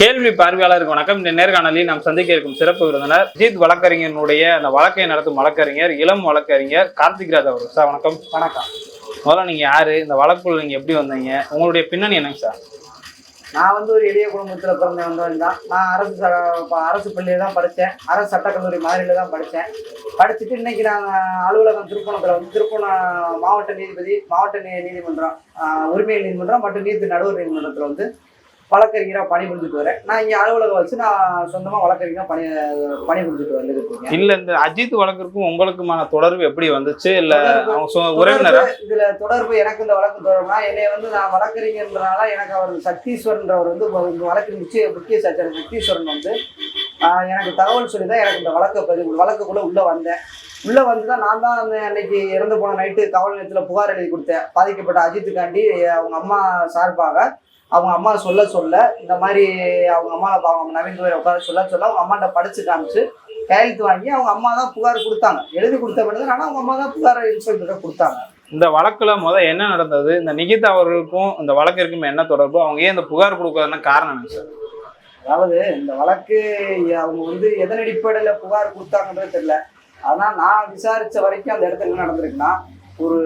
கேள்வி பார்வையாளருக்கு வணக்கம். இந்த நேர்காணலில் நாம் சந்திக்க இருக்கும் சிறப்பு விருந்தினர் அஜித் வழக்கறிஞனுடைய அந்த வழக்கை நடத்தும் வழக்கறிஞர் இளம் வழக்கறிஞர் கார்த்திக் ராஜ் அவர்கள். சார் வணக்கம். வணக்கம். முதல்ல நீங்க யாரு? இந்த வழக்குள்ள நீங்க எப்படி வந்தீங்க? உங்களுடைய பின்னணி என்னங்க சார்? நான் வந்து ஒரு எளிய குடும்பத்தில் பிறந்த வந்தவன் தான். நான் அரசு ச- அரசு பள்ளியில் தான் படித்தேன். அரசு சட்டக்கல்லூரி மாதிரியில் தான் படித்தேன். படிச்சுட்டு இன்னைக்கு நான் அலுவலகம் திருப்பணத்தில் வந்து திருப்பணம் மாவட்ட நீதிபதி மாவட்ட நீதிமன்றம் உரிமையல் நீதிமன்றம் மற்றும் நீதி நடுவர் நீதிமன்றத்தில் வந்து வழக்கறிஞராக பணிபுரிஞ்சுட்டு வரேன். நான் இங்கே அலுவலகம் வச்சு நான் சொந்தமாக வழக்கறிஞராக பணி பணிபுரிஞ்சுட்டு வந்துட்டு இருக்கேன். இல்ல இந்த அஜித் வழக்கிற்கும் உங்களுக்குமான தொடர்பு எப்படி வந்துச்சு? இல்ல உறவினரா? இதுல தொடர்பு எனக்கு இந்த வழக்கு தொடர்புனா என்னைய வந்து நான் வழக்கறிஞர்ன்றனால எனக்கு அவர் சக்தீஸ்வரன்றவர் வந்து வழக்கு முக்கிய முக்கிய சச்சர் சக்தீஸ்வரன் வந்து எனக்கு தகவல் சொல்லி தான் எனக்கு இந்த வழக்கை பதிவு வழக்குக்குள்ள உள்ள வந்தேன். உள்ள வந்து தான் நான் தான் அந்த அன்னைக்கு இறந்து போன நைட்டு காவல் நிலையத்தில் புகார் எழுதி கொடுத்தேன். பாதிக்கப்பட்ட அஜித்துக்காண்டி அவங்க அம்மா சார்பாக அவங்க அம்மா சொல்ல சொல்ல இந்த மாதிரி அவங்க அம்மா அவங்க நவீன் கோயில் உட்கார சொல்ல சொல்ல அவங்க அம்மாட்ட படிச்சு காமிச்சு கையெழுத்து வாங்கி அவங்க அம்மா தான் புகார் கொடுத்தாங்க. எழுதி கொடுத்த பிறகு ஆனால் அவங்க அம்மா தான் புகார் இன்ஸ்பெக்டர்கிட்ட கொடுத்தாங்க. இந்த வழக்குல முத என்ன நடந்தது? இந்த நிகிதா அவர்களுக்கும் இந்த வழக்கிற்கும் என்ன தொடர்பு? அவங்க ஏன் இந்த புகார் கொடுக்கறதுன்னு காரணம் என்ன சார்? அதாவது இந்த வழக்கு அவங்க வந்து எதன் அடிப்படையில் புகார் கொடுத்தாங்கன்றது தெரியல. ஆனால் நான் விசாரிச்ச வரைக்கும் அந்த இடத்துல என்ன நடந்திருக்குன்னா ஒரு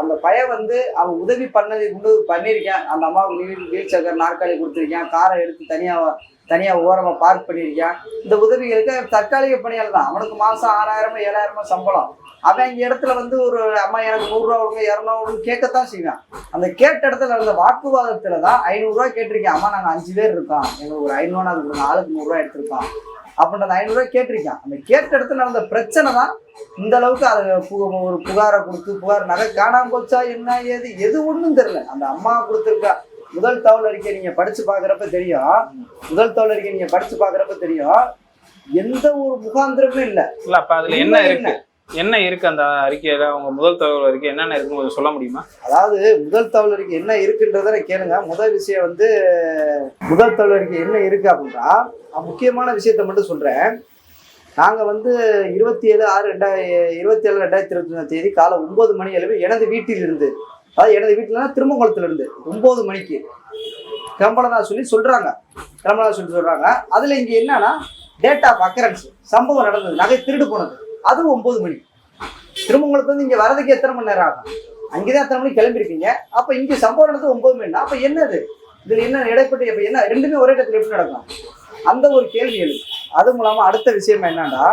அந்த பையன் வந்து அவன் உதவி பண்ணது கொண்டு பண்ணியிருக்கேன். அந்த அம்மாவுக்கு வீல் வீல் சக்கர் நாற்காலி கொடுத்துருக்கேன். காரை எடுத்து தனியாக தனியாக ஓரமாக பார்க் பண்ணியிருக்கேன். இந்த உதவிகளுக்கு தற்காலிக பணியாளர் தான். அவனுக்கு மாதம் ஆறாயிரமோ ஏழாயிரமோ சம்பளம். அவன் இந்த இடத்துல வந்து ஒரு அம்மா எனக்கு நூறுரூவா கொடுங்க இரநூறுவா கொடுங்க கேட்கத்தான் செய்வேன். அந்த கேட்ட இடத்துல நடந்த வாக்குவாதத்தில் தான் ஐநூறுரூவா கேட்டிருக்கேன். அம்மா நாங்கள் அஞ்சு பேர் இருக்கோம். எங்களுக்கு ஒரு ஐநூறுவா கொடுங்க ஆளுக்கு நூறுரூவா எடுத்திருக்கோம். அப்படின்ற அந்த ஐநூறுரூவா கேட்டிருக்கேன். அந்த கேட்ட இடத்துல நடந்த பிரச்சனை தான் இந்த அளவுக்கு அது ஒரு புகாரை கொடுத்து புகார் நகை காணாம போச்சா என்ன ஏது எது ஒன்றும் தெரியல. அந்த அம்மா கொடுத்துருக்கா முதல் தகவல் அறிக்கை நீங்க படிச்சு பார்க்குறப்ப தெரியும். முதல் தகவல் அறிக்கை நீங்க படிச்சு பார்க்குறப்ப தெரியும். எந்த ஒரு முகாந்திரமும் இல்லை. இல்ல அப்ப அதுல என்ன இருக்கு? என்ன இருக்கு அந்த அறிக்கையில? அவங்க முதல் தகவல் அறிக்கை என்னென்ன இருக்குன்னு கொஞ்சம் சொல்ல முடியுமா? அதாவது முதல் தகவல் அறிக்கை என்ன இருக்குன்றத கேளுங்க. முதல் விஷயம் வந்து முதல் தகவல் அறிக்கை என்ன இருக்கு அப்படின்னா நான் முக்கியமான விஷயத்த மட்டும் சொல்றேன். நாங்கள் வந்து இருபத்தி ஏழு ஆறு ரெண்டாயிர இருபத்தி ஏழு ரெண்டாயிரத்தி இருபத்தி தேதி காலை ஒன்பது மணி அளவு எனது வீட்டில் இருந்து அதாவது எனது வீட்டிலனா திருமங்கலத்துல ஒம்பது மணிக்கு கிளம்பலதா சொல்லி சொல்கிறாங்க கிளம்பலதா சொல்லி சொல்கிறாங்க அதில் இங்கே என்னன்னா டேட் ஆஃப் அக்கரன்ஸ் சம்பவம் நடந்தது. நகை திருடு போனது. அது ஒன்பது மணி. திரும்ப உங்களுக்கு வந்து இங்கே வரதுக்கு எத்தனை மணி நேரம் ஆகும்? அங்கேதான் எத்தனை மணிக்கு கிளம்பிருக்கீங்க அப்போ இங்கே சம்பவம் நடந்தது ஒன்பது மணி அப்போ என்னது? இதில் என்ன இடைப்பட்டு இப்போ என்ன ரெண்டுமே ஒரே இடத்துல எப்படி நடக்கும்? அந்த ஒரு கேள்வி எழுது அது மூலமா அடுத்த விஷயம் என்னன்னா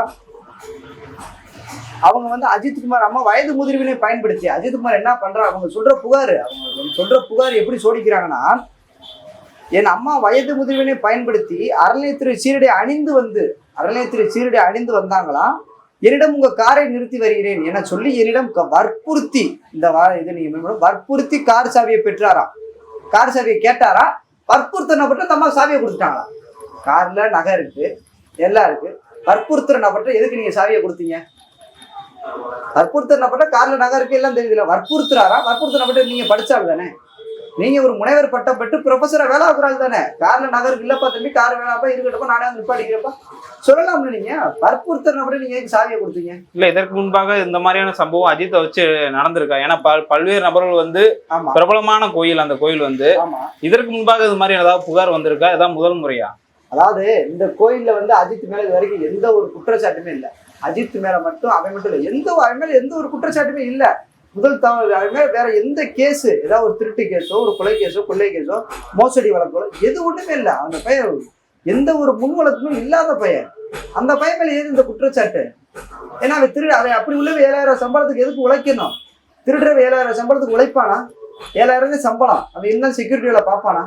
அவங்க வந்து அஜித்குமார் அம்மா வயது முதிர்வினை பயன்படுத்தி அஜித்குமார் என்ன பண்றா? அவங்க சொல்ற புகார் அவங்க சொல்ற புகார் எப்படி சோடிக்கிறாங்கன்னா என் அம்மா வயது முதிர்வினை பயன்படுத்தி அறநிலையத்துறை சீரடி அணிந்து வந்து அறநிலையத்துறை சீரடி அணிந்து வந்தாங்களாம் என்னிடம் உங்க காரை நிறுத்தி வருகிறேன் என சொல்லி என்னிடம் வற்புறுத்தி இந்த வா இது நீங்க வற்புறுத்தி கார் சாவியை பெற்றாராம் கார் சாவியை கேட்டாரா? வற்புறுத்தினப்பட்ட அந்த தம்மா சாவியை கொடுத்துட்டாங்களா? கார்ல நகை இருக்கு எல்லாம் இருக்கு. வற்புறுத்துறனப்பட்ட எதுக்கு நீங்க சாவியை கொடுத்தீங்க? வற்புறுத்தனப்பட்ட கார்ல நகை இருக்கு எல்லாம் தெரியுதுல வற்புறுத்துறாரா? வற்புறுத்தனப்பட்ட நீங்க படிச்சால் தானே. நீங்க ஒரு முனைவர் பட்டம் பெற்று ப்ரொஃபஸரா வேலை ஆகுறாள் தானே? கார்ல நகருக்கு இல்லப்பா தம்பி கார் வேணாப்பா இருக்கட்டப்பா நானே வந்து நிப்பாடிக்கிறப்பா சொல்லலாம்ல நீங்க? வற்புறுத்தனப்பட்ட நீங்க எதுக்கு சாவியை கொடுத்தீங்க? இல்ல இதற்கு முன்பாக இந்த மாதிரியான சம்பவம் அஜித்தை வச்சு நடந்திருக்கா? ஏன்னா பல் பல்வேறு நபர்கள் வந்து பிரபலமான கோயில் அந்த கோயில் வந்து இதற்கு முன்பாக இது மாதிரி ஏதாவது புகார் வந்திருக்கா? இதான் முதல் முறையா? அதாவது இந்த கோயில்ல வந்து அஜித் மேல இது வரைக்கும் எந்த ஒரு குற்றச்சாட்டுமே இல்லை. அஜித் மேல மட்டும் அவன் மட்டும் இல்லை. எந்த அவன் மேல எந்த ஒரு குற்றச்சாட்டுமே இல்லை. முதல் தமிழ் யாருமே வேற எந்த கேஸு ஏதாவது ஒரு திருட்டு கேஸோ ஒரு கொலை கேஸோ கொள்ளை கேஸோ மோசடி வழக்கோ எது ஒண்ணுமே இல்லை. அந்த பையன் எந்த ஒரு முன் வழக்கமும் இல்லாத பையன். அந்த பையன் மேல ஏது இந்த குற்றச்சாட்டு. ஏன்னா அவன் திரு அவன் அப்படி உள்ள ஏழாயிரம் சம்பளத்துக்கு எதுக்கு உழைக்கணும்? திருடுற ஏழாயிரம் சம்பளத்துக்கு உழைப்பானா? ஏழாயிரம் சம்பளம். அவன் என்ன செக்யூரிட்டியில பார்ப்பானா?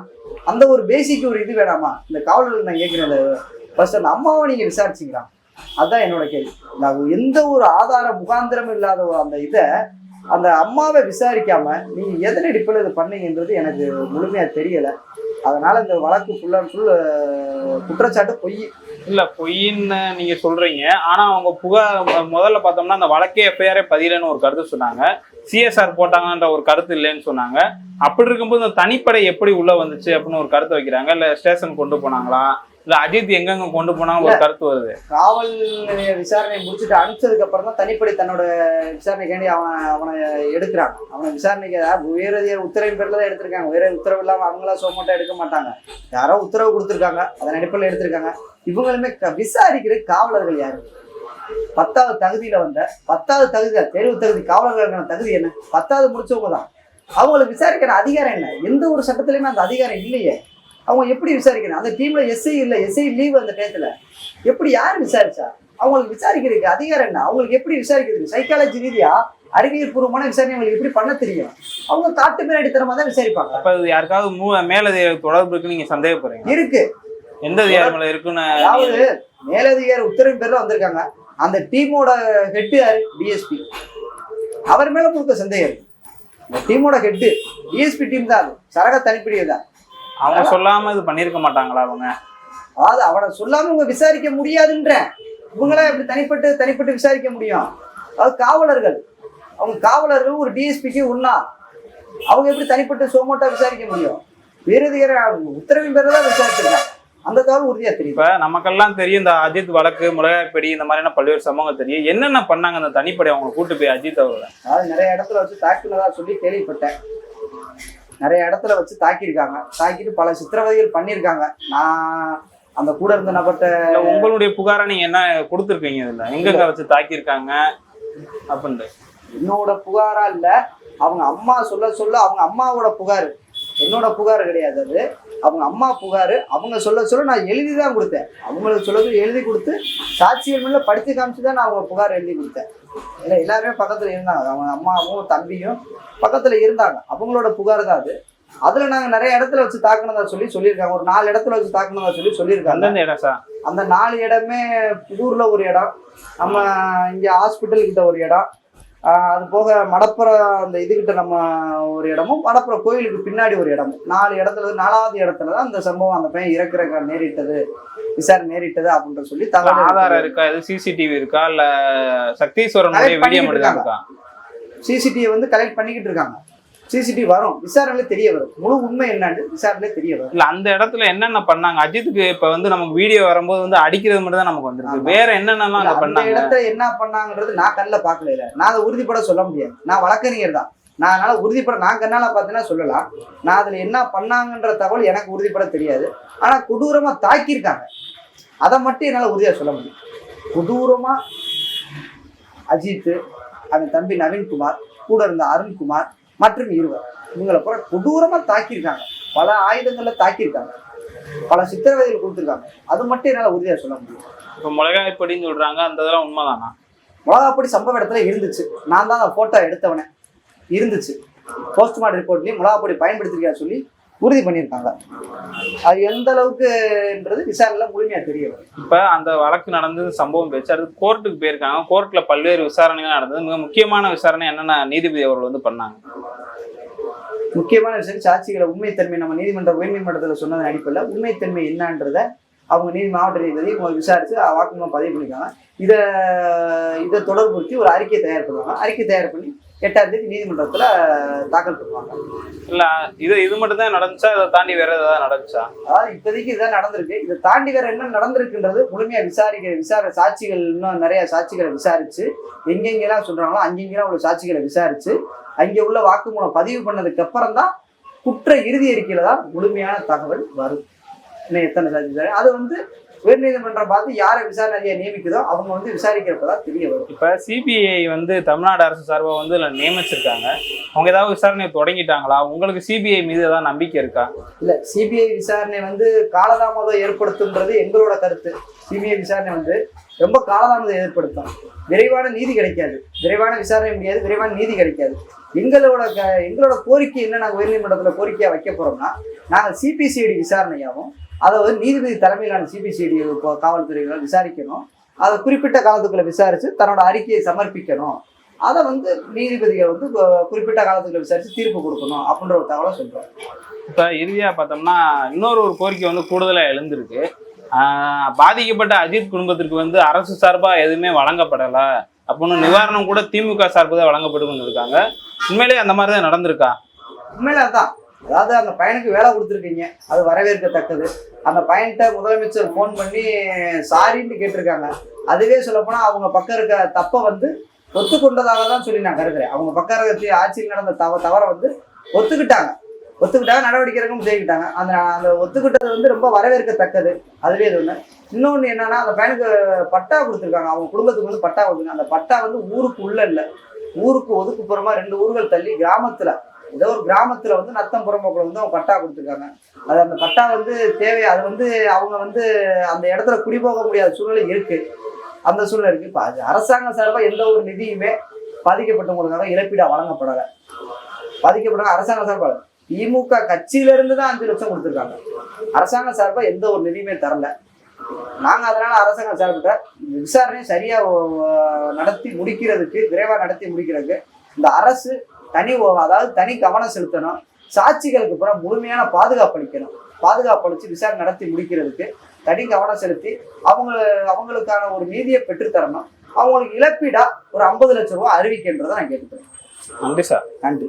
அந்த ஒரு பேசிக் ஒரு இது வேணாமா? இந்த காவலர்கள் நான் கேட்கிறேன் ஃபர்ஸ்ட் அந்த அம்மாவை நீங்க விசாரிச்சீங்களா அதான் என்னோட கேள்வி. நான் எந்த ஒரு ஆதார முகாந்திரம் இல்லாத ஒரு அந்த இதை அந்த அம்மாவை விசாரிக்காம நீங்க எதன் அடிப்பில் இது பண்ணீங்கன்றது எனக்கு முழுமையா தெரியல. அதனால இந்த வழக்கு ஃபுல் அண்ட் ஃபுல் குற்றச்சாட்டு பொய். இல்ல பொய்ன்னு நீங்க சொல்றீங்க. ஆனா அவங்க புகார் முதல்ல பார்த்தோம்னா அந்த வழக்கே எஃப்ஐஆரே பதிலன்னு ஒரு கருத்து சொன்னாங்க. சிஎஸ்ஆர் போட்டாங்கன்ற ஒரு கருத்து இல்லைன்னு சொன்னாங்க. அப்படி இருக்கும்போது இந்த தனிப்படை எப்படி உள்ள வந்துச்சு அப்படின்னு ஒரு கருத்து வைக்கிறாங்க. இல்ல ஸ்டேஷன் கொண்டு போனாங்களா? இல்ல அஜித் எங்கெங்க கொண்டு போனாங்க ஒரு கருத்து வருது. காவல் நிலைய விசாரணை முடிச்சுட்டு அனுப்பிச்சதுக்கு அப்புறம் தான் தனிப்படை தன்னோட விசாரணைக்காண்டி அவன் அவனை எடுக்கிறாங்க. அவனை விசாரணைக்கு அதாவது உயரதிகாரி உத்தரவின் பேர்ல தான் எடுத்திருக்காங்க. உயர உத்தரவு இல்லாம அவங்களா சோமோட்டா எடுக்க மாட்டாங்க. யாரோ உத்தரவு கொடுத்துருக்காங்க. அதன் அடிப்படையில் எடுத்திருக்காங்க. இவங்களுமே விசாரிக்கிற காவலர்கள் யாரு? பத்தாவது தகுதியில வந்த பத்தாவது தகுதி தேர்வு தகுதி காவலர்களுக்கான தகுதி என்ன? பத்தாவது முடிச்சவங்க தான். அவங்களை விசாரிக்கிற அதிகாரம் என்ன? எந்த ஒரு சட்டத்திலயுமே அந்த அதிகாரம் இல்லையே. அவங்க எப்படி விசாரிக்கணும்? அந்த டீம்ல எஸ்ஐ இல்லை எஸ்ஐ லீவ் அந்த டயத்துல எப்படி யார் விசாரிச்சா? அவங்களுக்கு விசாரிக்கிறதுக்கு அதிகாரம் என்ன? அவங்களுக்கு எப்படி விசாரிக்கிறது சைக்காலஜி ரீதியா அறிவியல் பூர்வமான விசாரணை அவங்களுக்கு எப்படி பண்ண தெரியும்? அவங்க காட்டு மேல் அடித்தரமா தான் விசாரிப்பாங்க. அப்ப யாருக்காவது மூ மேலதிகாரி தொடர்பு இருக்குன்னு நீங்க சந்தேகப்படுறீங்க இருக்கு. எந்த அதிகாரி மேல இருக்குன்னு அதாவது மேலதிகாரி உத்தரவின் பேர்ல வந்திருக்காங்க. அந்த டீமோட ஹெட் யாரு? டிஎஸ்பி அவர் மேல முழுக்க சந்தேகம். இருக்கு இந்த டீமோட ஹெட் டிஎஸ்பி டீம் தான் அது. சரக தனிப்பிடிவு தான். அவங்க சொல்லாம இது பண்ணிருக்க மாட்டாங்களா அவங்க? அதாவது அவனை சொல்லாம இவங்க விசாரிக்க முடியாதுன்ற இவங்களா எப்படி தனிப்பட்டு தனிப்பட்டு விசாரிக்க முடியும்? அதாவது காவலர்கள். அவங்க காவலர்கள் ஒரு டிஎஸ்பிக்கு ஒண்ணா அவங்க எப்படி தனிப்பட்டு சோமோட்டா விசாரிக்க முடியும்? வேறதிகார உத்தரவின் தான் விசாரிச்சிருக்காங்க. அந்த தகவல் உறுதியா தெரியும் இப்ப நமக்கெல்லாம் தெரியும் இந்த அஜித் வழக்கு மிளகாய்ப்பெடி இந்த மாதிரியான பல்வேறு சம்பவங்கள் தெரியும். என்னென்ன பண்ணாங்க அந்த தனிப்படை? அவங்க கூட்டு போய் அஜித் அவர்களை. அதாவது நிறைய இடத்துல வச்சு தாக்கினதா சொல்லி கேள்விப்பட்டேன். நிறைய இடத்துல வச்சு தாக்கியிருக்காங்க. தாக்கிட்டு பல சித்திரவதைகள் பண்ணியிருக்காங்க. நான் அந்த கூட இருந்த நபர்கிட்ட உங்களுடைய புகாரை நீங்க என்ன கொடுத்துருக்கீங்க இதுல? எங்கெங்க வச்சு தாக்கியிருக்காங்க அப்படின்ட்டு. என்னோட புகாரா இல்ல அவங்க அம்மா சொல்ல சொல்ல அவங்க அம்மாவோட புகார். என்னோட புகார் கிடையாது அது. அவங்க அம்மா புகார். அவங்க சொல்ல சொல்ல நான் எழுதி தான் கொடுத்தேன். அவங்களுக்கு சொல்லது எழுதி கொடுத்து சாட்சிகள் மேல படித்து காமிச்சு தான் நான் அவங்க புகார் எழுதி கொடுத்தேன். இல்லை எல்லாருமே பக்கத்துல இருந்தாங்க. அவங்க அம்மாவும் தம்பியும் பக்கத்துல இருந்தாங்க. அவங்களோட புகார் தான் அது. அதுல நாங்க நிறைய இடத்துல வச்சு தாக்குனதா சொல்லி சொல்லியிருக்காங்க. ஒரு நாலு இடத்துல வச்சு தாக்குனதா சொல்லி சொல்லியிருக்காங்க. அந்தந்த இடம் சார்? அந்த நாலு இடமே புதூர்ல ஒரு இடம். நம்ம இங்க ஹாஸ்பிட்டல் கிட்ட ஒரு இடம். அது போக மடப்புறம் அந்த இதுகிட்ட நம்ம ஒரு இடமும் மடப்புறம் கோயிலுக்கு பின்னாடி ஒரு இடமும். நாலு இடத்துல நாலாவது இடத்துல தான் அந்த சம்பவம் அந்த பையன் இறக்குற நேரிட்டது விசாரணை நேரிட்டது அப்படின்ற சொல்லி தகவல் ஆதாரம் இருக்கா? இது சிசிடிவி இருக்கா? இல்ல Collect வீடியோ இருக்கா? சிசிடிவி வந்து கலெக்ட் பண்ணிக்கிட்டு இருக்காங்க. சிசிடிவி வரும். விசாரணையில தெரிய வரும். முழு உண்மை என்னன்னு விசாரணையில தெரிய வரும். இல்ல அந்த இடத்துல என்னென்ன பண்ணாங்க? அஜித்துக்கு இப்ப வந்து நமக்கு வீடியோ வரும்போது வந்து அடிக்கிறது மட்டும் தான் நமக்கு வந்திருக்கு. வேற என்னென்னலாம் அங்க அந்த பண்ணாங்க? இடத்துல என்ன பண்ணாங்கன்றது நான் கண்ணில் பார்க்கல இல்ல. நான் அதை உறுதிப்பட சொல்ல முடியாது. நான் வழக்கறிஞர் தான். நான் அதனால உறுதிப்பட நான் கண்ணால பார்த்தேன்னா சொல்லலாம். நான் அதுல என்ன பண்ணாங்கன்ற தகவல் எனக்கு உறுதிப்பட தெரியாது. ஆனா கொடூரமா தாக்கியிருக்காங்க. அதை மட்டும் என்னால உறுதியா சொல்ல முடியும். கொடூரமா அஜித் அவன் தம்பி நவீன்குமார் கூட இருந்த அருண்குமார் மற்றும் இருவர். இவங்களை பூரா கொடூரமா தாக்கியிருக்காங்க. பல ஆயுதங்கள்ல தாக்கியிருக்காங்க. பல சித்திரவதைகள் கொடுத்துருக்காங்க. அது மட்டும் என்னால உறுதியா சொல்ல முடியும். இப்ப மிளகாய்ப்படின்னு சொல்றாங்க அந்த இதெல்லாம் உண்மைதானா? மிளகாப்பொடி சம்பவ இடத்துல இருந்துச்சு. நான் தான் அந்த போட்டோ எடுத்தவனே. இருந்துச்சு. போஸ்ட்மார்ட்டம் ரிப்போர்ட்லயும் மிளகாப்பொடி பயன்படுத்திருக்கா சொல்லி உறுதி பண்ணியிருக்காங்க. அது எந்த அளவுக்குன்றது விசாரணையில முழுமையா தெரிய வரும். இப்ப அந்த வழக்கு நடந்தது சம்பவம் பேச்சு அடுத்து கோர்ட்டுக்கு போயிருக்காங்க. கோர்ட்ல பல்வேறு விசாரணைகள் நடந்தது. மிக முக்கியமான விசாரணை என்னென்ன நீதிபதி அவர்கள் வந்து பண்ணாங்க. முக்கியமான விஷயம் சாட்சிகளை உண்மைத்தன்மை நம்ம நீதிமன்ற உயர்நீதிமன்றத்தில் சொன்னதன் அடிப்படையில் உண்மைத்தன்மை என்னன்றத அவங்க நீதி மாவட்ட நீதிபதி விசாரிச்சு வாக்குமூலம் பதிவு பண்ணிருக்காங்க இதை இதை தொடர்புறுத்தி ஒரு அறிக்கை தயார் பண்ணுவாங்க. அறிக்கை தயார் பண்ணி எட்டாம் தேதி நீதிமன்றத்தில் தாக்கல் பண்ணுவாங்க. இல்ல இது இது மட்டும் தான் நடந்துச்சா? இதை தாண்டி வேற ஏதாவது நடந்துச்சா? அதாவது இப்போதைக்கு இதான் நடந்திருக்கு. இதை தாண்டி வேற என்ன நடந்திருக்குன்றது முழுமையா விசாரிக்கிற விசார சாட்சிகள் இன்னும் நிறைய சாட்சிகளை விசாரிச்சு எங்கெங்கெல்லாம் சொல்றாங்களோ அங்கெங்கெல்லாம் உள்ள சாட்சிகளை விசாரிச்சு அங்கே உள்ள வாக்குமூலம் பதிவு பண்ணதுக்கு அப்புறம் தான் குற்ற இறுதி அறிக்கையில தான் முழுமையான தகவல் வரும். இன்னும் எத்தனை சாட்சி அது வந்து உயர்நீதிமன்றம் பார்த்து யாரை விசாரணை அதிகாரி நியமிக்குதோ அவங்க வந்து விசாரிக்கிறப்பதான் தெரிய வரும். இப்ப சிபிஐ வந்து தமிழ்நாடு அரசு சார்பா வந்து இதுல நியமிச்சிருக்காங்க. அவங்க ஏதாவது விசாரணை தொடங்கிட்டாங்களா? உங்களுக்கு சிபிஐ மீது ஏதாவது நம்பிக்கை இருக்கா? இல்ல சிபிஐ விசாரணை வந்து காலதாமதம் ஏற்படுத்தும்ன்றது எங்களோட கருத்து. சிபிஐ விசாரணை வந்து ரொம்ப காலதாமதம் ஏற்படுத்தும். விரைவான நீதி கிடைக்காது. விரைவான விசாரணை முடியாது விரைவான நீதி கிடைக்காது. எங்களோட க- எங்களோட கோரிக்கை என்ன நாங்கள் உயர்நீதிமன்றத்தில் கோரிக்கையா வைக்க போறோம்னா நாங்கள் சிபிசிஐடி விசாரணையாகவும் அதை வந்து நீதிபதி தலைமையிலான சிபிசிஐடி காவல்துறையினர் விசாரிக்கணும். அதை குறிப்பிட்ட காலத்துக்குள்ள விசாரிச்சு தன்னோட அறிக்கையை சமர்ப்பிக்கணும். அதை வந்து நீதிபதிகள் வந்து குறிப்பிட்ட காலத்துக்குள்ள விசாரிச்சு தீர்ப்பு கொடுக்கணும் அப்படின்ற ஒரு தகவலை சொல்றோம் இப்ப இறுதியா பார்த்தோம்னா இன்னொரு ஒரு கோரிக்கை வந்து கூடுதலா எழுந்திருக்கு. பாதிக்கப்பட்ட அஜித் குடும்பத்திற்கு வந்து அரசு சார்பா எதுவுமே வழங்கப்படல அப்படின்னு நிவாரணம் கூட திமுக சார்பு தான் வழங்கப்பட்டு கொண்டு இருக்காங்க. உண்மையிலேயே அந்த மாதிரி தான் நடந்திருக்கா? உண்மையில அதான். அதாவது அந்த பையனுக்கு வேலை கொடுத்துருக்கீங்க. அது வரவேற்கத்தக்கது. அந்த பையன்கிட்ட முதலமைச்சர் ஃபோன் பண்ணி சாரின்னு கேட்டிருக்காங்க. அதுவே சொல்லப்போனால் அவங்க பக்கம் இருக்க தப்பை வந்து ஒத்துக்கொண்டதாக தான் சொல்லி நான் கருதுறேன். அவங்க பக்கம் இருக்க ஆட்சியில் நடந்த தவ தவறை வந்து ஒத்துக்கிட்டாங்க. ஒத்துக்கிட்டாங்க நடவடிக்கை இருக்கும் செய்துக்கிட்டாங்க அந்த அந்த ஒத்துக்கிட்டது வந்து ரொம்ப வரவேற்கத்தக்கது. அதுவே இது ஒன்று இன்னொன்று என்னன்னா அந்த பையனுக்கு பட்டா கொடுத்துருக்காங்க. அவங்க குடும்பத்துக்கு வந்து பட்டா கொடுத்துருக்காங்க. அந்த பட்டா வந்து ஊருக்கு உள்ள இல்லை. ஊருக்கு ஒதுக்குப்புறமா ரெண்டு ஊர்கள் தள்ளி கிராமத்தில் ஏதோ ஒரு கிராமத்துல வந்து நத்தம் புறம்போக்கில் வந்து அவங்க பட்டா கொடுத்துருக்காங்க. அது அந்த பட்டா வந்து தேவை அது வந்து அவங்க வந்து அந்த இடத்துல குடிபோக முடியாத சூழ்நிலை இருக்கு. அந்த சூழ்நிலை இருக்கு. இப்போ அது அரசாங்க சார்பாக எந்த ஒரு நிதியுமே பாதிக்கப்பட்டவங்களுக்காக இழப்பீடாக வழங்கப்படலை. பாதிக்கப்பட்டவங்க அரசாங்க சார்பாக திமுக கட்சியிலிருந்து தான் அஞ்சு லட்சம் கொடுத்துருக்காங்க. அரசாங்க சார்பாக எந்த ஒரு நிதியுமே தரல. நாங்கள் அதனால அரசாங்க சார்பிட்ட விசாரணையை சரியாக நடத்தி முடிக்கிறதுக்கு விரைவாக நடத்தி முடிக்கிறதுக்கு இந்த அரசு தனி அதாவது தனி கவனம் செலுத்தணும். சாட்சிகளுக்கு அப்புறம் முழுமையான பாதுகாப்பு அளிக்கணும். பாதுகாப்பு அளிச்சு விசாரணை நடத்தி முடிக்கிறதுக்கு தனி கவனம் செலுத்தி அவங்க அவங்களுக்கான ஒரு நீதியை பெற்றுத்தரணும் அவங்களுக்கு இழப்பீடா ஒரு ஐம்பது லட்சம் ரூபாய் அறிவிக்கின்றதை நான் கேட்டுக்கிறேன். நன்றி சார். நன்றி.